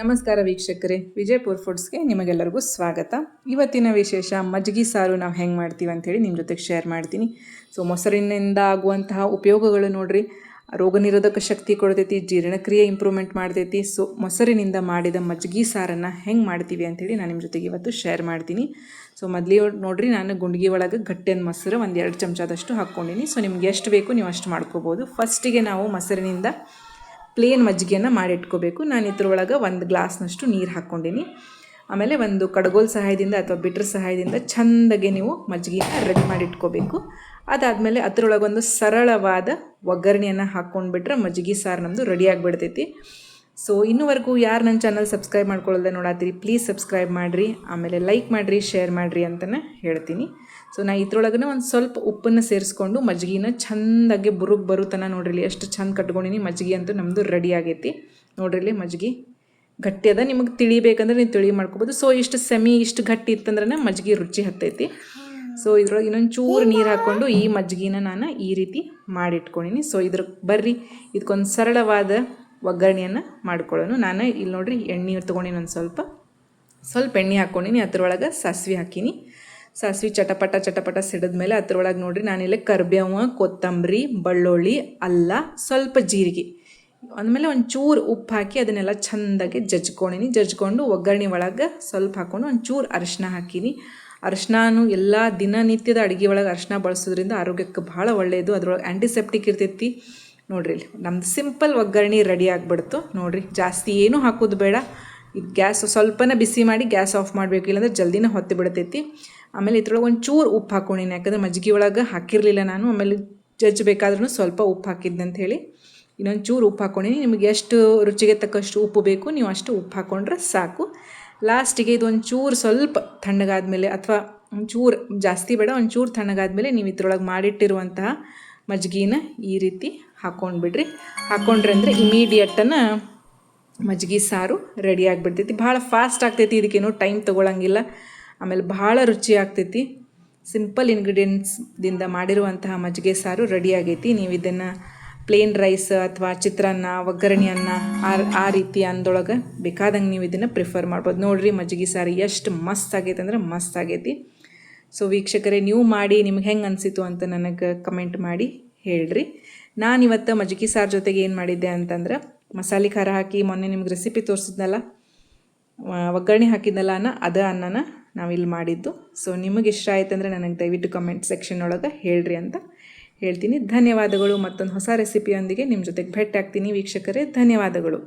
ನಮಸ್ಕಾರ ವೀಕ್ಷಕರೇ, ವಿಜಯಪುರ್ ಫುಡ್ಸ್ಗೆ ನಿಮಗೆಲ್ಲರಿಗೂ ಸ್ವಾಗತ. ಇವತ್ತಿನ ವಿಶೇಷ, ಮಜ್ಜಿಗೆ ಸಾರು ನಾವು ಹೆಂಗೆ ಮಾಡ್ತೀವಿ ಅಂಥೇಳಿ ನಿಮ್ಮ ಜೊತೆಗೆ ಶೇರ್ ಮಾಡ್ತೀನಿ. ಸೊ ಮೊಸರಿನಿಂದ ಆಗುವಂತಹ ಉಪಯೋಗಗಳು ನೋಡಿರಿ. ರೋಗ ನಿರೋಧಕ ಶಕ್ತಿ ಕೊಡ್ತೈತಿ, ಜೀರ್ಣಕ್ರಿಯೆ ಇಂಪ್ರೂವ್ಮೆಂಟ್ ಮಾಡ್ತೈತಿ. ಸೊ ಮೊಸರಿನಿಂದ ಮಾಡಿದ ಮಜ್ಜಿಗೆ ಸಾರನ್ನು ಹೆಂಗೆ ಮಾಡ್ತೀವಿ ಅಂಥೇಳಿ ನಾನು ನಿಮ್ಮ ಜೊತೆಗೆ ಇವತ್ತು ಶೇರ್ ಮಾಡ್ತೀನಿ. ಸೊ ಮೊದಲೇ ನೋಡಿರಿ ನಾನು ಗುಂಡಿಗೆ ಒಳಗೆ ಗಟ್ಟಿನ ಮೊಸರು ಒಂದು ಎರಡು ಚಮಚದಷ್ಟು ಹಾಕ್ಕೊಂಡಿನಿ. ಸೊ ನಿಮ್ಗೆ ಎಷ್ಟು ಬೇಕು ನೀವು ಅಷ್ಟು ಮಾಡ್ಕೋಬೋದು. ಫಸ್ಟಿಗೆ ನಾವು ಮೊಸರಿನಿಂದ ಪ್ಲೇನ್ ಮಜ್ಜಿಗೆಯನ್ನು ಮಾಡಿಟ್ಕೋಬೇಕು. ನಾನು ಇದ್ರೊಳಗೆ ಒಂದು ಗ್ಲಾಸ್ನಷ್ಟು ನೀರು ಹಾಕ್ಕೊಂಡಿನಿ. ಆಮೇಲೆ ಒಂದು ಕಡಗೋಲ್ ಸಹಾಯದಿಂದ ಅಥವಾ ಬಿಟ್ರ ಸಹಾಯದಿಂದ ಚೆಂದಾಗೆ ನೀವು ಮಜ್ಜಿಗೆನ ರೆಡಿ ಮಾಡಿ ಇಟ್ಕೋಬೇಕು ಅದಾದಮೇಲೆ ಅದರೊಳಗೊಂದು ಸರಳವಾದ ಒಗ್ಗರಣೆಯನ್ನು ಹಾಕ್ಕೊಂಡ್ಬಿಟ್ರೆ ಮಜ್ಜಿಗೆ ಸಾರು ನಮ್ಮದು ರೆಡಿ ಆಗಿಬಿಡ್ತೈತಿ. ಸೊ ಇನ್ನೂವರೆಗೂ ಯಾರು ನನ್ನ ಚಾನಲ್ ಸಬ್ಸ್ಕ್ರೈಬ್ ಮಾಡ್ಕೊಳ್ಳದೆ ನೋಡಾತೀರಿ ಪ್ಲೀಸ್ ಸಬ್ಸ್ಕ್ರೈಬ್ ಮಾಡಿರಿ, ಆಮೇಲೆ ಲೈಕ್ ಮಾಡಿರಿ ಶೇರ್ ಮಾಡಿರಿ ಅಂತಲೇ ಹೇಳ್ತೀನಿ. ಸೊ ನಾ ಇದ್ರೊಳಗನೆ ಒಂದು ಸ್ವಲ್ಪ ಉಪ್ಪನ್ನು ಸೇರಿಸ್ಕೊಂಡು ಮಜ್ಜಿಗೆನ ಚೆಂದಾಗಿ ಬುರುಗ್ ಬರುತ್ತನ ನೋಡ್ರಿ ಎಷ್ಟು ಚಂದ ಕಟ್ಕೊಂಡಿನಿ ಮಜ್ಜಿಗೆ ಅಂತೂ ನಮ್ಮದು ರೆಡಿ ಆಗೈತಿ. ನೋಡ್ರಿ ಮಜ್ಜಿಗೆ ಗಟ್ಟಿ ಅದ. ನಿಮಗೆ ತಿಳಿಬೇಕಂದ್ರೆ ನೀವು ತಿಳಿ ಮಾಡ್ಕೋಬೋದು. ಸೊ ಇಷ್ಟು ಸೆಮಿ ಇಷ್ಟು ಗಟ್ಟಿ ಇತ್ತಂದ್ರೆ ಮಜ್ಜಿಗೆ ರುಚಿ ಹತ್ತೈತಿ. ಸೊ ಇದ್ರೊಳಗೆ ಇನ್ನೊಂದು ಚೂರು ನೀರು ಹಾಕ್ಕೊಂಡು ಈ ಮಜ್ಜಿಗೆನ ನಾನು ಈ ರೀತಿ ಮಾಡಿಟ್ಕೊಂಡಿನಿ. ಸೊ ಇದ್ರ ಬರ್ರಿ ಇದಕ್ಕೊಂದು ಸರಳವಾದ ಒಗ್ಗರಣೆಯನ್ನು ಮಾಡ್ಕೊಳ್ಳೋಣ. ನಾನು ಇಲ್ಲಿ ನೋಡ್ರಿ ಎಣ್ಣೆ ತೊಗೊಂಡಿನಿ ಒಂದು ಸ್ವಲ್ಪ. ಸ್ವಲ್ಪ ಎಣ್ಣೆ ಹಾಕ್ಕೊಂಡಿನಿ ಅದ್ರೊಳಗೆ ಸಾಸಿವೆ ಹಾಕೀನಿ. ಸಾಸಿವೆ ಚಟಪಟ ಚಟಪಟ ಸಿಡಿದ ಮೇಲೆ ಅದ್ರೊಳಗೆ ನೋಡ್ರಿ ನಾನಿಲ್ಲಿ ಕರ್ಬೇವು ಕೊತ್ತಂಬರಿ, ಬೆಳ್ಳುಳ್ಳಿ, ಅಲ್ಲ, ಸ್ವಲ್ಪ ಜೀರಿಗೆ. ಅಂದಮೇಲೆ ಒಂದು ಚೂರು ಉಪ್ಪು ಹಾಕಿ ಅದನ್ನೆಲ್ಲ ಚೆಂದಾಗಿ ಜಜ್ಕೊಂಡಿನಿ. ಜಜ್ಕೊಂಡು ಒಗ್ಗರಣೆ ಒಳಗೆ ಸ್ವಲ್ಪ ಹಾಕ್ಕೊಂಡು ಒಂದು ಚೂರು ಅರಿಶಿನ ಹಾಕೀನಿ. ಅರಿಶಿನಾನು ಎಲ್ಲ ದಿನನಿತ್ಯದ ಅಡುಗೆ ಒಳಗೆ ಅರಿಶಿನ ಬಳಸೋದ್ರಿಂದ ಆರೋಗ್ಯಕ್ಕೆ ಭಾಳ ಒಳ್ಳೆಯದು ಅದ್ರೊಳಗೆ ಆ್ಯಂಟಿಸೆಪ್ಟಿಕ್ ಇರ್ತೈತಿ. ನೋಡ್ರಿ ನಮ್ದು ಸಿಂಪಲ್ ಒಗ್ಗರಣೆ ರೆಡಿ ಆಗಿಬಿಡ್ತು. ನೋಡ್ರಿ, ಜಾಸ್ತಿ ಏನೂ ಹಾಕೋದು ಬೇಡ. ಇದು ಗ್ಯಾಸ್ ಸ್ವಲ್ಪನೇ ಬಿಸಿ ಮಾಡಿ ಗ್ಯಾಸ್ ಆಫ್ ಮಾಡಬೇಕು. ಇಲ್ಲಾಂದ್ರೆ ಜಲ್ದಿನೇ ಹೊತ್ತು ಬಿಡ್ತೈತಿ. ಆಮೇಲೆ ಇದ್ರೊಳಗೆ ಒಂದು ಚೂರು ಉಪ್ಪು ಹಾಕೊಂಡಿನಿ ಯಾಕಂದ್ರೆ ಮಜ್ಜಿಗೆ ಒಳಗೆ ಹಾಕಿರಲಿಲ್ಲ ನಾನು. ಆಮೇಲೆ ಜಜ್ಜಬೇಕಾದ್ರೂ ಸ್ವಲ್ಪ ಉಪ್ಪು ಹಾಕಿದ್ದೆ ಅಂತ ಹೇಳಿ. ಇನ್ನೊಂದು ಚೂರು ಉಪ್ಪು ಹಾಕೊಂಡಿನಿ ನಿಮಗೆ ಎಷ್ಟು ರುಚಿಗೆ ತಕ್ಕಷ್ಟು ಉಪ್ಪು ಬೇಕು, ನೀವು ಅಷ್ಟು ಉಪ್ಪು ಹಾಕ್ಕೊಂಡ್ರೆ ಸಾಕು. ಲಾಸ್ಟಿಗೆ ಇದು ಒಂದು ಚೂರು ಸ್ವಲ್ಪ ತಣ್ಣಗಾದ್ಮೇಲೆ ಅಥವಾ ಒಂಚೂರು ಜಾಸ್ತಿ ಬೇಡ ಒಂದು ಚೂರು ತಣ್ಣಗಾದ್ಮೇಲೆ ನೀವು ಇದ್ರೊಳಗೆ ಮಾಡಿಟ್ಟಿರುವಂತಹ ಮಜ್ಜಿಗೆನ ಈ ರೀತಿ ಹಾಕೊಂಡ್ಬಿಡ್ರಿ. ಹಾಕೊಂಡ್ರೆ ಅಂದರೆ ಇಮಿಡಿಯೇಟನ್ನು ಮಜ್ಜಿಗೆ ಸಾರು ರೆಡಿ ಆಗಿಬಿಡ್ತೈತಿ. ಭಾಳ ಫಾಸ್ಟ್ ಆಗ್ತೈತಿ, ಇದಕ್ಕೇನು ಟೈಮ್ ತೊಗೊಳಂಗಿಲ್ಲ. ಆಮೇಲೆ ಭಾಳ ರುಚಿ ಆಗ್ತೈತಿ. ಸಿಂಪಲ್ ಇಂಗ್ರೀಡಿಯೆಂಟ್ಸ್ದಿಂದ ಮಾಡಿರುವಂತಹ ಮಜ್ಜಿಗೆ ಸಾರು ರೆಡಿ ಆಗೈತಿ. ನೀವು ಇದನ್ನು ಪ್ಲೇನ್ ರೈಸ್ ಅಥವಾ ಚಿತ್ರಾನ್ನ, ಒಗ್ಗರಣೆ ಅನ್ನ ಆ ರೀತಿ ಅಂದೊಳಗೆ ಬೇಕಾದಂಗೆ ನೀವು ಇದನ್ನು ಪ್ರಿಫರ್ ಮಾಡ್ಬೋದು. ನೋಡಿರಿ ಮಜ್ಜಿಗೆ ಸಾರು ಎಷ್ಟು ಮಸ್ತ್ ಆಗೈತೆ ಅಂದ್ರೆ ಮಸ್ತ್ ಆಗೈತಿ. ಸೊ ವೀಕ್ಷಕರೇ, ನೀವು ಮಾಡಿ, ನಿಮ್ಗೆ ಹೆಂಗೆ ಅನಿಸಿತು ಅಂತ ನನಗೆ ಕಮೆಂಟ್ ಮಾಡಿ ಹೇಳ್ರಿ. ನಾನು ಇವತ್ತು ಮಜ್ಜಿಗೆ ಸಾರು ಜೊತೆಗೆ ಏನು ಮಾಡಿದ್ದೆ ಅಂತಂದ್ರೆ, ಮಸಾಲೆ ಖಾರ ಹಾಕಿ ಮೊನ್ನೆ ನಿಮ್ಗೆ ರೆಸಿಪಿ ತೋರಿಸಿದ್ನಲ್ಲ ಒಗ್ಗರಣೆ ಹಾಕಿದ್ನಲ್ಲ ಅನ್ನ, ಅದ ಅನ್ನನ ನಾವಿಲ್ಲಿ ಮಾಡಿದ್ದು. ಸೊ ನಿಮಗೆ ಇಷ್ಟ ಆಯ್ತಂದ್ರೆ ನನಗೆ ದಯವಿಟ್ಟು ಕಮೆಂಟ್ ಸೆಕ್ಷನ್ ಒಳಗೆ ಹೇಳ್ರಿ ಅಂತ ಹೇಳ್ತೀನಿ. ಧನ್ಯವಾದಗಳು. ಮತ್ತೊಂದು ಹೊಸ ರೆಸಿಪಿಯೊಂದಿಗೆ ನಿಮ್ಮ ಜೊತೆಗೆ ಭೇಟಿ ಆಗ್ತೀನಿ ವೀಕ್ಷಕರೇ. ಧನ್ಯವಾದಗಳು.